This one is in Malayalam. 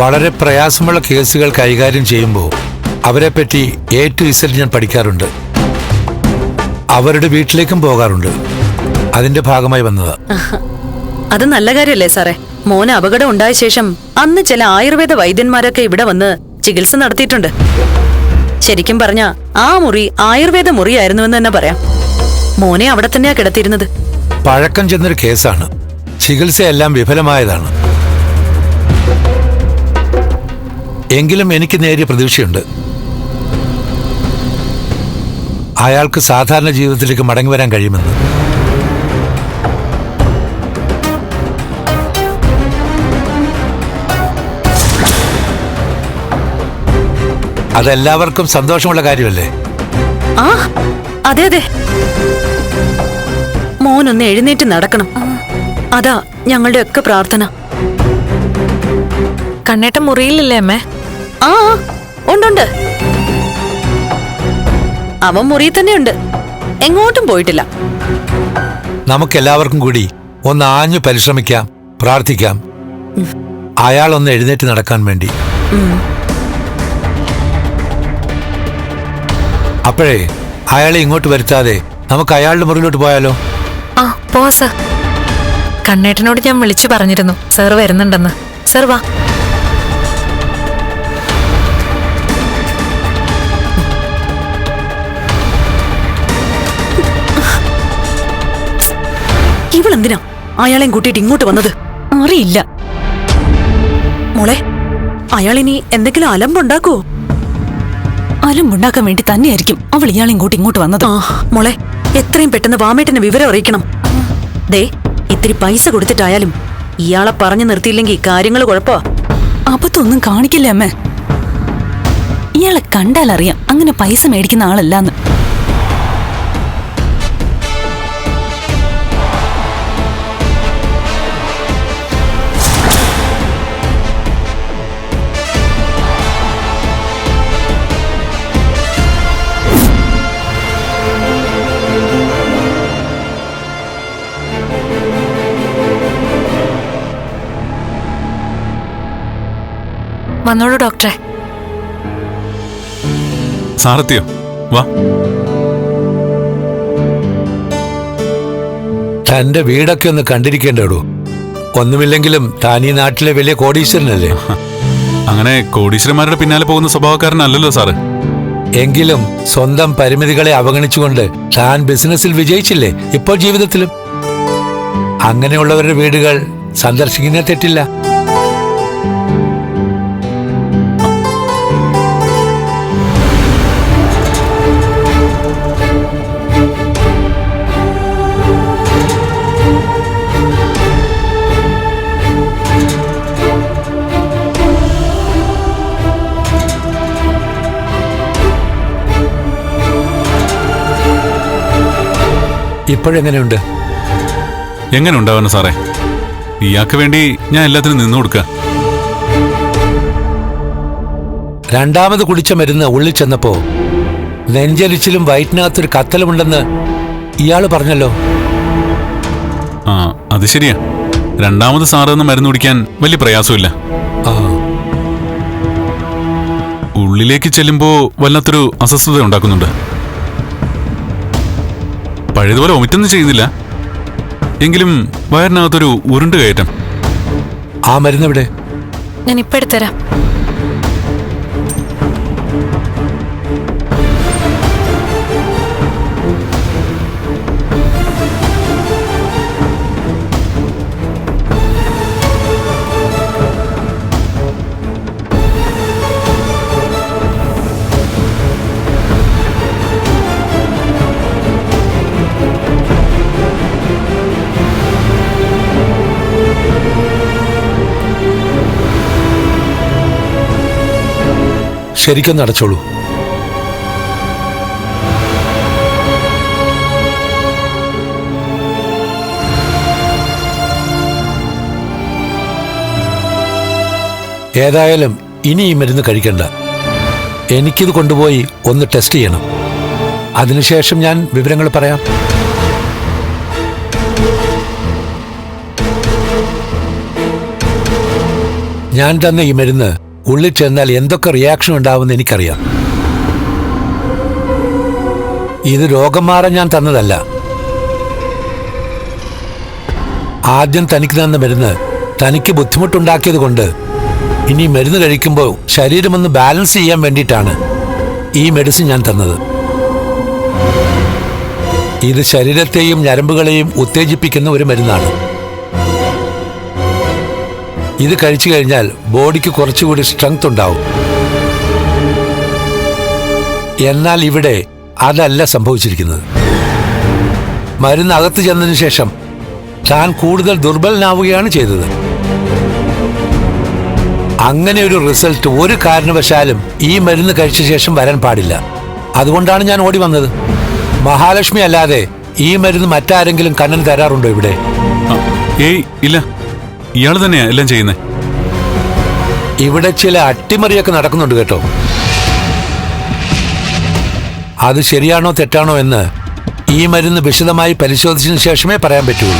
വളരെ പ്രയാസമുള്ള കേസുകൾ കൈകാര്യം ചെയ്യുമ്പോൾ അവരെപ്പറ്റി എ ടു ഇസൽ ഞാൻ പഠിക്കാറുണ്ട്. അവരുടെ വീട്ടിലേക്കും പോകാറുണ്ട്. അതിന്റെ ഭാഗമായി വന്നത്. അത് നല്ല കാര്യല്ലേ സാറേ. മോന് അപകടം ഉണ്ടായ ശേഷം അന്ന് ചില ആയുർവേദ വൈദ്യന്മാരൊക്കെ ഇവിടെ വന്ന് ചികിത്സ നടത്തിയിട്ടുണ്ട്. ശരിക്കും പറഞ്ഞ ആ മുറി ആയുർവേദ മുറിയായിരുന്നുവെന്ന് തന്നെ പറയാം. മോനെ അവിടെ തന്നെയാ കിടത്തിയിരുന്നത്. പഴക്കം ചെന്നൊരു കേസാണ്. ചികിത്സയെല്ലാം വിഫലമായതാണ്. എങ്കിലും എനിക്ക് നേരിയ പ്രതീക്ഷയുണ്ട്. അയാൾക്ക് സാധാരണ ജീവിതത്തിലേക്ക് മടങ്ങി വരാൻ കഴിയുമെന്ന്. അതെല്ലാവർക്കും സന്തോഷമുള്ള കാര്യമല്ലേ? ആ അതെ അതെ. മോനൊന്ന് എഴുന്നേറ്റ് നടക്കണം. അതാ ഞങ്ങളുടെ ഒക്കെ പ്രാർത്ഥന. കണ്ണേട്ടം മുറിയിലില്ലേ അമ്മേ? ആ ഉണ്ടുണ്ട് അവൻ മുറിയിൽ തന്നെയുണ്ട് എങ്ങോട്ടും പോയിട്ടില്ല. നമുക്കെല്ലാവർക്കും കൂടി ഒന്ന് ആഞ്ഞു പരിശ്രമിക്കാം പ്രാർത്ഥിക്കാം. അയാൾ ഒന്ന് എഴുന്നേറ്റ് നടക്കാൻ വേണ്ടി. അപ്പോഴേ അയാളെ ഇങ്ങോട്ട് വരുത്താതെ നമുക്ക് അയാളുടെ മുറിയിലോട്ട് പോയാലോ? ആ പോവാ സർ. കണ്ണേട്ടനോട് ഞാൻ വിളിച്ചു പറഞ്ഞിരുന്നു. സർ വരുന്നുണ്ടെന്ന്. സർ വാ. ഇവളെന്തിനാ അയാളെയും കൂട്ടിയിട്ട് ഇങ്ങോട്ട് വന്നത്? അറിയില്ല. മോളെ അയാളിനി എന്തെങ്കിലും അലമ്പുണ്ടാക്കോ അലമ്പുണ്ടാക്കാൻ വേണ്ടി തന്നെയായിരിക്കും അവൾ ഇയാളെയും കൂട്ടി ഇങ്ങോട്ട് വന്നത്. ആ മോളെ എത്രയും പെട്ടെന്ന് വാമേട്ടനെ വിവരം അറിയിക്കണം. ദേ ഇത്തിരി പൈസ കൊടുത്തിട്ടായാലും ഇയാളെ പറഞ്ഞു നിർത്തിയില്ലെങ്കിൽ കാര്യങ്ങൾ കുഴപ്പമാ. അബദ്ധമൊന്നും കാണിക്കില്ലേ അമ്മേ? ഇയാളെ കണ്ടാലറിയാം അങ്ങനെ പൈസ മേടിക്കുന്ന ആളല്ലാന്ന്. വന്നോളൂ ഡോക്ടറെ. സാറത്തിയോ വാ. തന്റെ വീടൊക്കെ ഒന്ന് കണ്ടിരിക്കേണ്ടടൂ. ഒന്നുമില്ലെങ്കിലും താൻ ഈ നാട്ടിലെ വലിയ കോടീശ്വരനല്ലേ? അങ്ങനെ കോടീശ്വരന്മാരുടെ പിന്നാലെ പോകുന്ന സ്വഭാവക്കാരനല്ലല്ലോ സാറ്. എങ്കിലും സ്വന്തം പരിമിതികളെ അവഗണിച്ചുകൊണ്ട് താൻ ബിസിനസ്സിൽ വിജയിച്ചില്ലേ ഇപ്പോൾ ജീവിതത്തിലും? അങ്ങനെയുള്ളവരുടെ വീടുകൾ സന്ദർശിക്കുന്ന തെറ്റില്ല. ഇപ്പോഴെങ്ങനെയുണ്ട്? എങ്ങനെ ഉണ്ടാവുന്നു സാറേ? ഇയാൾക്ക് വേണ്ടി ഞാൻ എല്ലാത്തിനും നിന്നു കൊടുക്കുക. രണ്ടാമത് കുടിച്ച മരുന്ന് ഉള്ളിൽ ചെന്നപ്പോ നെഞ്ചലിച്ചിലും വയറ്റിനകത്തൊരു കത്തലുമുണ്ടെന്ന് ഇയാൾ പറഞ്ഞല്ലോ. ആ അത് ശരിയാ. രണ്ടാമത് സാറ് എന്ന് മരുന്ന് കുടിക്കാൻ വലിയ പ്രയാസമില്ല ഉള്ളിലേക്ക് ചെല്ലുമ്പോൾ വല്ലാത്തൊരു അസ്വസ്ഥത ഉണ്ടാക്കുന്നുണ്ട്. പഴയതുപോലെ ഒമിറ്റൊന്നും ചെയ്യുന്നില്ല. എങ്കിലും വയറിനകത്തൊരു ഉരുണ്ട് കയറ്റം. ആ മരുന്ന് എവിടെ ഞാൻ ഇപ്പൊ എടുത്തരാം ശരിക്കൊന്ന് അടച്ചോളൂ ഏതായാലും ഇനി ഈ മരുന്ന് കഴിക്കണ്ട. എനിക്കിത് കൊണ്ടുപോയി ഒന്ന് ടെസ്റ്റ് ചെയ്യണം. അതിനുശേഷം ഞാൻ വിവരങ്ങൾ പറയാം. ഞാൻ തന്ന ഈ മരുന്ന് ഉള്ളിൽ ചെന്നാൽ എന്തൊക്കെ റിയാക്ഷൻ ഉണ്ടാവുമെന്ന് എനിക്കറിയാം. ഇത് രോഗം മാറാൻ ഞാൻ തന്നതല്ല. ആദ്യം തനിക്ക് തന്ന മരുന്ന് തനിക്ക് ബുദ്ധിമുട്ടുണ്ടാക്കിയത് കൊണ്ട് ഇനി മരുന്ന് കഴിക്കുമ്പോൾ ശരീരമൊന്ന് ബാലൻസ് ചെയ്യാൻ വേണ്ടിയിട്ടാണ് ഈ മെഡിസിൻ ഞാൻ തന്നത്. ഇത് ശരീരത്തെയും ഞരമ്പുകളെയും ഉത്തേജിപ്പിക്കുന്ന ഒരു മരുന്നാണ്. ഇത് കഴിച്ചു കഴിഞ്ഞാൽ ബോഡിക്ക് കുറച്ചുകൂടി സ്ട്രെങ്ത് ഉണ്ടാവും. എന്നാൽ ഇവിടെ അതല്ല സംഭവിച്ചിരിക്കുന്നത്. മരുന്ന് അകത്ത് ചെന്നതിന് ശേഷം താൻ കൂടുതൽ ദുർബലനാവുകയാണ് ചെയ്തത്. അങ്ങനെ ഒരു റിസൾട്ട് ഒരു കാരണവശാലും ഈ മരുന്ന് കഴിച്ച ശേഷം വരാൻ പാടില്ല. അതുകൊണ്ടാണ് ഞാൻ ഓടി വന്നത്. മഹാലക്ഷ്മി അല്ലാതെ ഈ മരുന്ന് മറ്റാരെങ്കിലും കണ്ണൻ തരാറുണ്ടോ ഇവിടെ? ഏയ് ഇല്ല. ഇയാൾ തന്നെയാ എല്ലാം ചെയ്യുന്നേ. ഇവിടെ ചില അട്ടിമറിയൊക്കെ നടക്കുന്നുണ്ട് കേട്ടോ. അത് ശരിയാണോ തെറ്റാണോ എന്ന് ഈ മരുന്ന് വിശദമായി പരിശോധിച്ചതിന് ശേഷമേ പറയാൻ പറ്റുള്ളൂ.